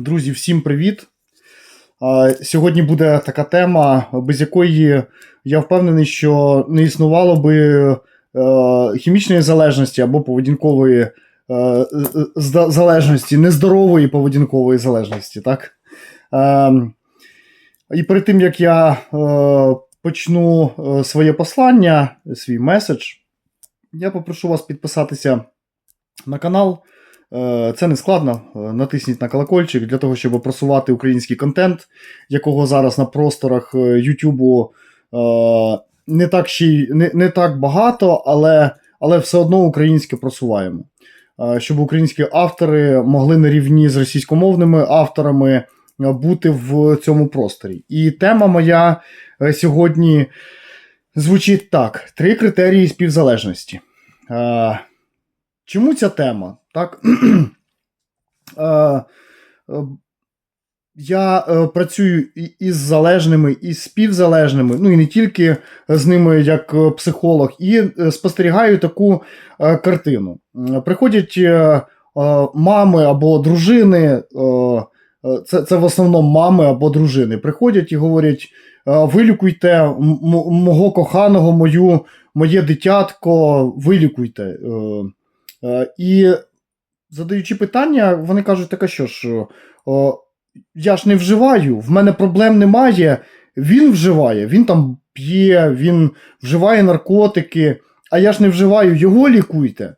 Друзі, всім привіт! Сьогодні буде така тема, без якої я впевнений, що не існувало би е, хімічної залежності або поведінкової е, залежності, нездорової поведінкової залежності. Так? Е, І перед тим як я почну своє послання, свій меседж, я попрошу вас підписатися на канал. Е, Це не складно. Е, Натисніть на колокольчик для того, щоб просувати український контент, якого зараз на просторах Ютубу е, не так ще й- не, не так багато, але, але все одно українське просуваємо. Щоб українські автори могли на рівні з російськомовними авторами бути в цьому просторі. І тема моя сьогодні звучить так: три критерії співзалежності. Чому ця тема? Так? Е, е, Я е, працюю із залежними, і з співзалежними, ну і не тільки з ними як психолог, і спостерігаю таку картину. Приходять мами або дружини, це, це в основному мами або дружини, приходять і говорять: вилікуйте мого коханого, мою, моє дитятко, вилікуйте. І задаючи питання, вони кажуть, таке що ж, о, я ж не вживаю, в мене проблем немає. Він вживає, він там п'є, він вживає наркотики, а я ж не вживаю, його лікуйте.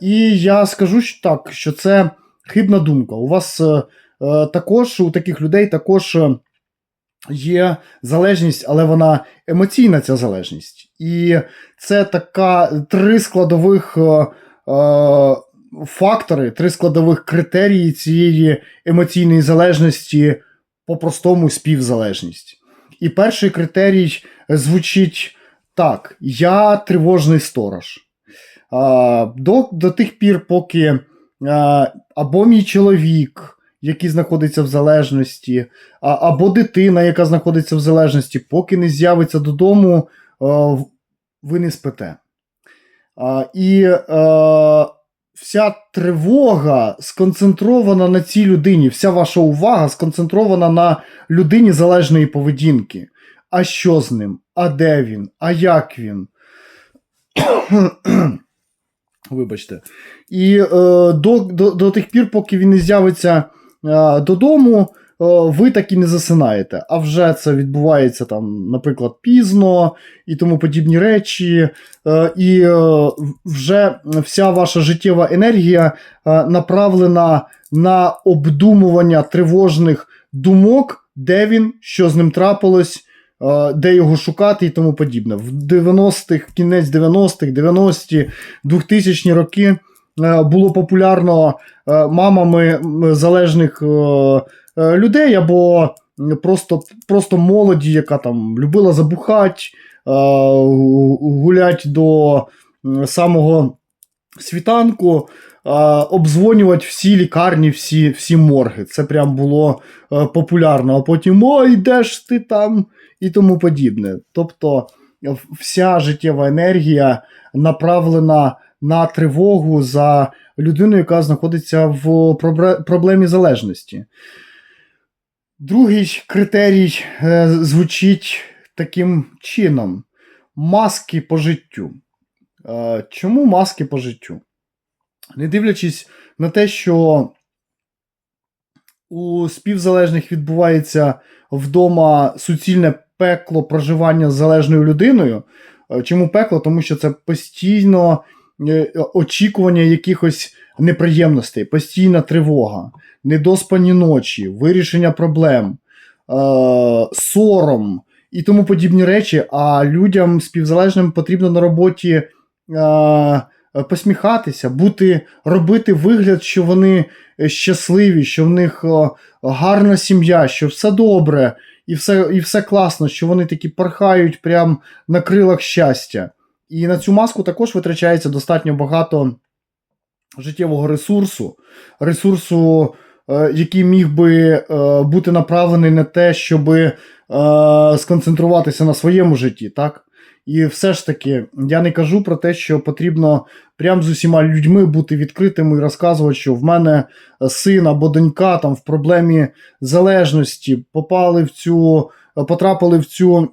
І я скажу що так, що це хибна думка. У вас е, е, також, у таких людей також е, є залежність, але вона емоційна, ця залежність. І це така три складових. Фактори, три складових критерії цієї емоційної залежності, по-простому співзалежність. І перший критерій звучить так: я тривожний сторож. До, до тих пір, поки або мій чоловік, який знаходиться в залежності, або дитина, яка знаходиться в залежності, поки не з'явиться додому, ви не спите. І вся тривога сконцентрована на цій людині, вся ваша увага сконцентрована на людині залежної поведінки. А що з ним? А де він? А як він? Вибачте. І е, до, до, до тих пір, поки він не з'явиться е, додому, ви так і не засинаєте. А вже це відбувається там, наприклад, пізно і тому подібні речі. Е, і е, вже вся ваша життєва енергія е, направлена на обдумування тривожних думок, де він, що з ним трапилось, е, де його шукати і тому подібне. В 90-х, кінець 90-х, 90-ті, 2000-ні роки е, було популярно е, мамами залежних е, е, людей або просто, просто молоді, яка там любила забухати гулять до самого світанку, е, обдзвонювати всі лікарні, всі, всі морги. Це прям було е, популярно. А потім ой, де ж ти там? і тому подібне. Тобто вся життєва енергія направлена на тривогу за людину, яка знаходиться в проблемі залежності. Другий критерій е, звучить таким чином: маски по життю. Е, чому маски по життю? Не дивлячись на те, що у співзалежних відбувається вдома суцільне пекло проживання з залежною людиною. Е, Чому пекло? Тому що це постійно очікування якихось неприємностей, постійна тривога, недоспані ночі, вирішення проблем, е, сором і тому подібні речі. А людям співзалежним потрібно на роботі е, посміхатися, бути, робити вигляд, що вони е, щасливі, що в них е, гарна сім'я, що все добре, і все, і все класно, що вони такі порхають прямо на крилах щастя. І на цю маску також витрачається достатньо багато життєвого ресурсу, ресурсу, е, який міг би е, бути направлений на те, щоб е, сконцентруватися на своєму житті, так? І все ж таки, я не кажу про те, що потрібно прям з усіма людьми бути відкритими і розказувати, що в мене син або донька там в проблемі залежності попали в цю, потрапили в цю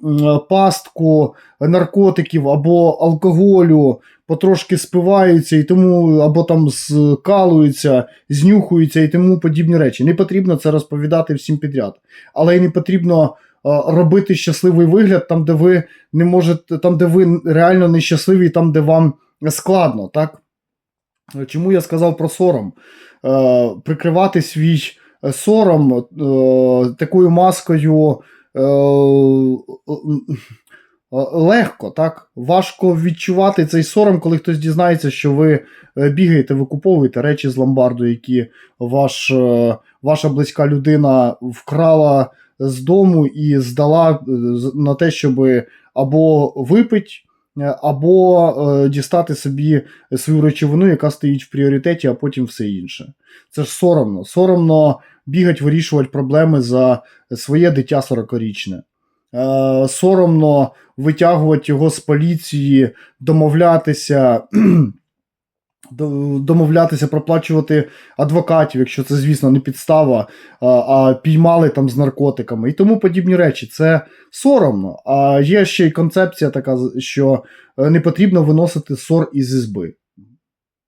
пастку наркотиків або алкоголю, потрошки спиваються і тому, або там скалуються, знюхуються і тому подібні речі. Не потрібно це розповідати всім підряд, але й не потрібно. е, Робити щасливий вигляд там, де ви не можете, там, де ви реально нещасливі, там, де вам складно, так? Чому я сказав про сором? Е, прикривати свій е, сором е, такою маскою е, е, легко, так? Важко відчувати цей сором, коли хтось дізнається, що ви е, бігаєте, викуповуєте речі з ломбарду, які ваш, е, ваша близька людина вкрала з дому і здала е, на те, щоб або випить, е, або е, дістати собі свою речовину, яка стоїть в пріоритеті, а потім все інше. Це ж соромно. Соромно бігати, вирішувати проблеми за своє дитя 40-річне. Е, соромно витягувати його з поліції, домовлятися. Домовлятися, проплачувати адвокатів, якщо це, звісно, не підстава, а, а піймали там з наркотиками і тому подібні речі. Це соромно. А є ще й концепція така, що е, не потрібно виносити сор із ізби.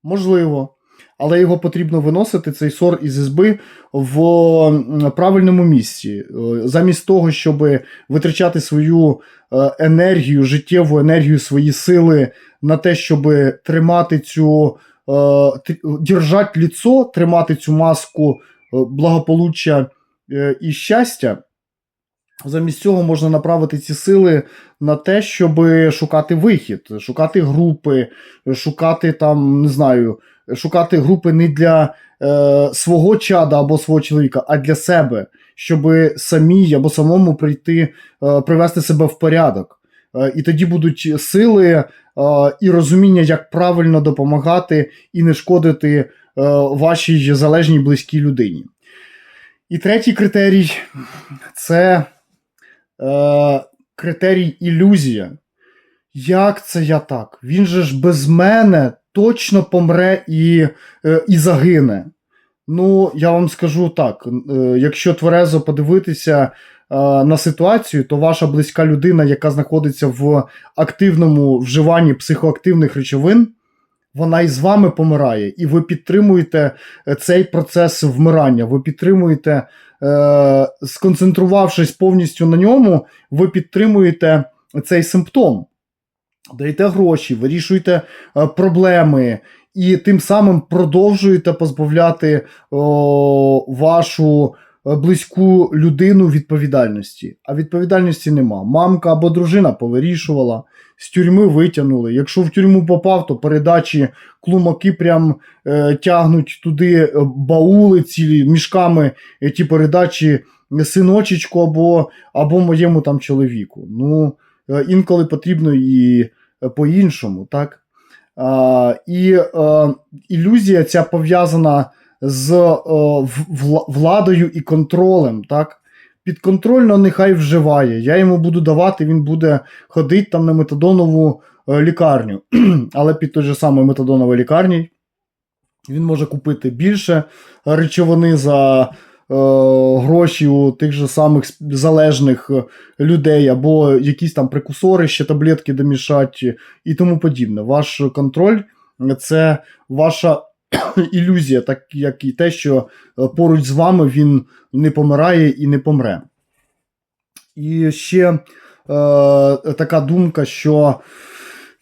Можливо. Але його потрібно виносити, цей сор із ізби, в правильному місці. Е, Замість того, щоб витрачати свою е, енергію, життєву енергію, свої сили на те, щоб тримати цю е, держать ліцо, тримати цю маску благополуччя і щастя. Замість цього можна направити ці сили на те, щоб шукати вихід, шукати групи, шукати там, не знаю, шукати групи не для е, свого чада або свого чоловіка, а для себе, щоб самій або самому прийти, е, привести себе в порядок. Е, і тоді будуть сили е, і розуміння, як правильно допомагати і не шкодити е, вашій залежній близькій людині. І третій критерій це е, критерій ілюзія. Як це я так? Він же ж без мене точно помре і, е, і загине. Ну, я вам скажу так: е, якщо тверезо подивитися е, на ситуацію, то ваша близька людина, яка знаходиться в активному вживанні психоактивних речовин, вона і з вами помирає, і ви підтримуєте цей процес вмирання. Ви підтримуєте, сконцентрувавшись повністю на ньому, ви підтримуєте цей симптом. Даєте гроші, вирішуєте е, проблеми, і тим самим продовжуєте позбавляти о, вашу е, близьку людину відповідальності. А відповідальності нема. Мамка або дружина повирішувала, з тюрми витягнули. Якщо в тюрму попав, то передачі клумаки прям е, тягнуть туди е, баули цілі мішками е, ті передачі синочечку або, або моєму там чоловіку. Ну, е, інколи потрібно і е, по-іншому, так? І е, ілюзія ця пов'язана з е, владою і контролем, так? Підконтрольно нехай вживає. Я йому буду давати, він буде ходити там на метадонову е, лікарню. Але під той же самою метадоновою лікарнею він може купити більше речовини за е, гроші у тих же самих залежних е, людей, або якісь там прекусори, ще таблетки домішати і тому подібне. Ваш контроль це ваша ілюзія, так як і те, що е, поруч з вами він не помирає і не помре. І ще е, така думка, що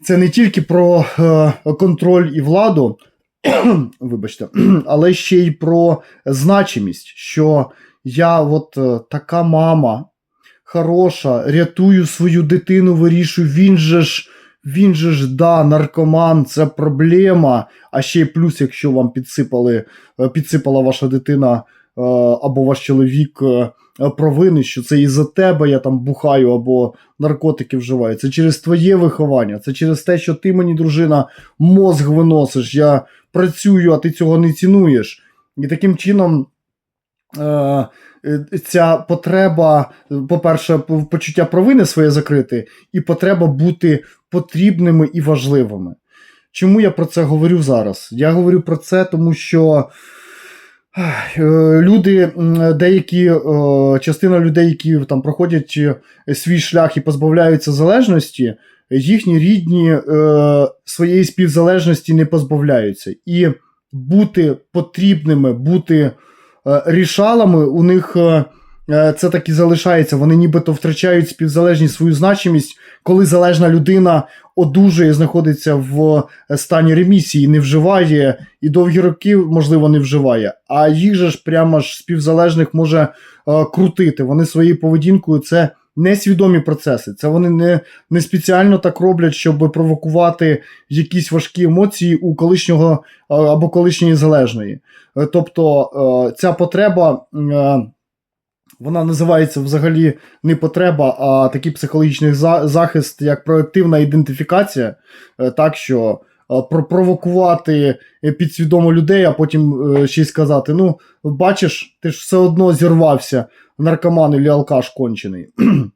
це не тільки про е, контроль і владу, вибачте, але ще й про значимість, що я от е, така мама хороша, рятую свою дитину, вирішую, він же ж. Він же ж да, наркоман, це проблема. А ще й плюс, якщо вам підсипали, е, підсипала ваша дитина е, або ваш чоловік провини, що це із-за тебе я там бухаю або наркотики вживаю. Це через твоє виховання, це через те, що ти мені, дружина, мозг виносиш. Я працюю, а ти цього не цінуєш. І таким чином. Е, е, Ця потреба, по-перше, почуття провини своє закрити, і потреба бути потрібними і важливими. чому я про це говорю зараз? Я говорю про це, тому що е, люди, деякі частина людей, які там проходять свій шлях і позбавляються залежності, їхні рідні е, своєї співзалежності не позбавляються. І бути потрібними, бути е, рішалами у них. е, е, Це так і залишається. Вони нібито втрачають співзалежність свою значимість, коли залежна людина одужує, знаходиться в стані ремісії, не вживає і довгі роки, можливо, не вживає. А їх же ж прямо ж співзалежних може е, крутити. Вони своєю поведінкою це несвідомі процеси. Це вони не, не спеціально так роблять, щоб провокувати якісь важкі емоції у колишнього або колишньої залежної. Е, Тобто е, ця потреба. е, Вона називається взагалі не потреба, а такий психологічний захист, як проактивна ідентифікація, так що пропровокувати е, підсвідомо людей, а потім е, ще й сказати: ну, бачиш, ти ж все одно зірвався, наркоман і алкаш кончений.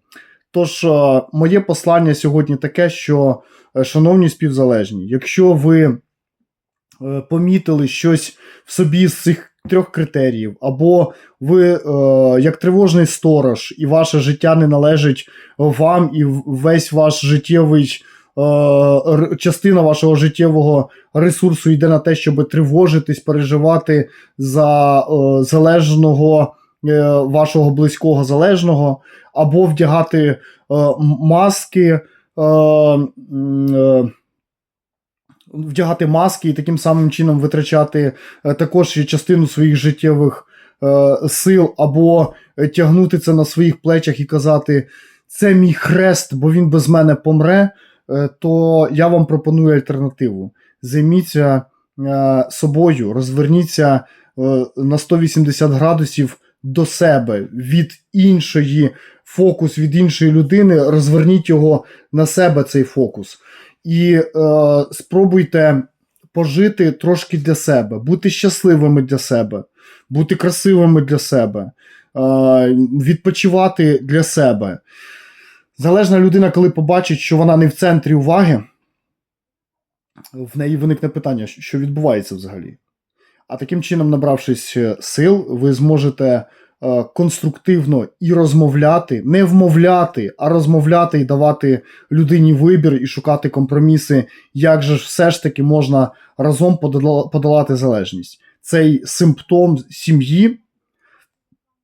Тож, е, моє послання сьогодні таке, що, шановні співзалежні, якщо ви помітили щось в собі з цих трьох критеріїв, або ви як тривожний сторож, і ваше життя не належить вам, і весь ваш життєвий. Е, Частина вашого життєвого ресурсу йде на те, щоб тривожитись, переживати за е, залежного е, вашого близького залежного, або вдягати маски, вдягати маски і таким самим чином витрачати також частину своїх життєвих е, сил, або тягнути це на своїх плечах і казати: це мій хрест, бо він без мене помре. Е, То я вам пропоную альтернативу. Займіться е, собою, розверніться е, на 180 градусів до себе від іншої фокус від іншої людини, розверніть його на себе цей фокус. І е, спробуйте пожити трошки для себе, бути щасливими для себе, бути красивими для себе, е, відпочивати для себе. Залежна людина, коли побачить, що вона не в центрі уваги, в неї виникне питання, що відбувається взагалі. А таким чином, набравшись е, сил, ви зможете е, конструктивно і розмовляти, не вмовляти, а розмовляти і давати людині вибір і шукати компроміси, як же ж все ж таки можна разом подолати залежність. Цей симптом сім'ї,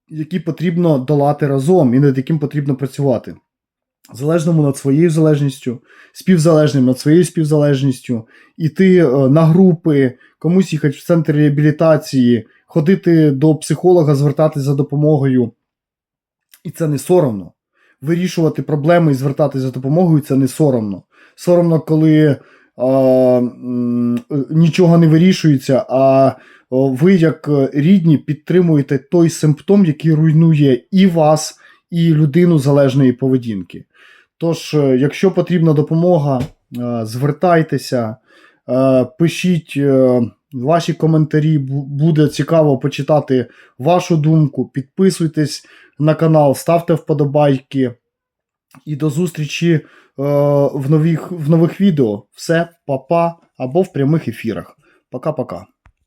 який потрібно долати разом і над яким потрібно працювати. Залежному над своєю залежністю, співзалежним над своєю співзалежністю, іти е, на групи, комусь їхати в центр реабілітації, ходити до психолога, звертатись за допомогою. І це не соромно. Вирішувати проблеми і звертатись за допомогою це не соромно. Соромно, коли а, нічого не вирішується, а ви, як е, рідні, підтримуєте той симптом, який руйнує і вас, і людину залежної поведінки. Тож, е, якщо потрібна допомога, е, звертайтеся, е, пишіть ваші коментарі, буде цікаво почитати вашу думку. Підписуйтесь на канал, ставте вподобайки. І до зустрічі в, нових, в нових відео. Все, па-па, або в прямих ефірах. Пока-пока.